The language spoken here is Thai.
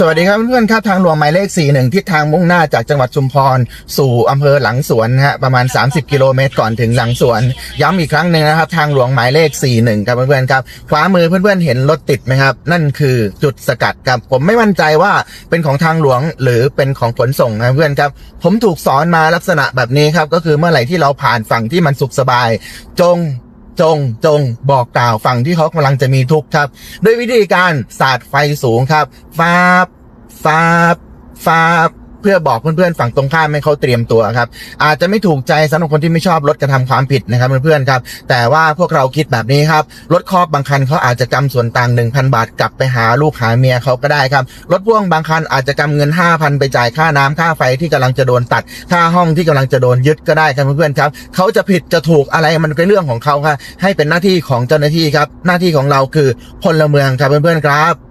สวัสดีครับเพื่อนๆครับทางหลวงหมายเลข 41 ทิศทางมุ่งหน้าจากจังหวัดชุมพร สู่อำเภอหลังสวนฮะประมาณ 30 กิโลเมตรก่อนถึงหลังสวน ย้ำอีกครั้งหนึ่งนะครับ ทางหลวงหมายเลข 41 ครับเพื่อนๆครับขวามือเพื่อนๆเห็นรถติดไหมครับ นั่นคือจุดสกัดครับผมไม่มั่นใจว่าเป็นของทางหลวงหรือเป็นของขนส่งนะเพื่อนครับผมถูกสอนมาลักษณะแบบนี้ครับก็คือเมื่อไหร่ที่เราผ่านฝั่งที่มันสุขสบาย จง จงจงบอกกล่าวฝั่งที่เขากำลังจะมีทุกข์ครับ ด้วยวิธีการสาดไฟสูงครับฟาบฟาบฟาบ พื่อบอกเพื่อนๆฝั่งตรงข้ามให้เขาเตรียมตัวครับ อาจจะไม่ถูกใจสำหรับคนที่ไม่ชอบรถกระทำความผิดนะครับเพื่อนๆครับ แต่ว่าพวกเราคิดแบบนี้ครับรถครอบบางคันเขาอาจจะกำส่วนต่าง 1,000 บาทกลับไปหาลูกหาเมียเขาก็ได้ครับรถพ่วงบางคันอาจจะกำเงิน 5,000 ไปจ่ายค่าน้ำค่าไฟที่กำลังจะโดนตัด ค่าห้องที่กำลังจะโดนยึดก็ได้ครับเพื่อนๆครับเขาจะผิดจะถูกอะไรมันเป็นเรื่องของเขาครับให้เป็นหน้าที่ของเจ้าหน้าที่ครับหน้าที่ของเราคือพลเมืองครับเพื่อนๆครับ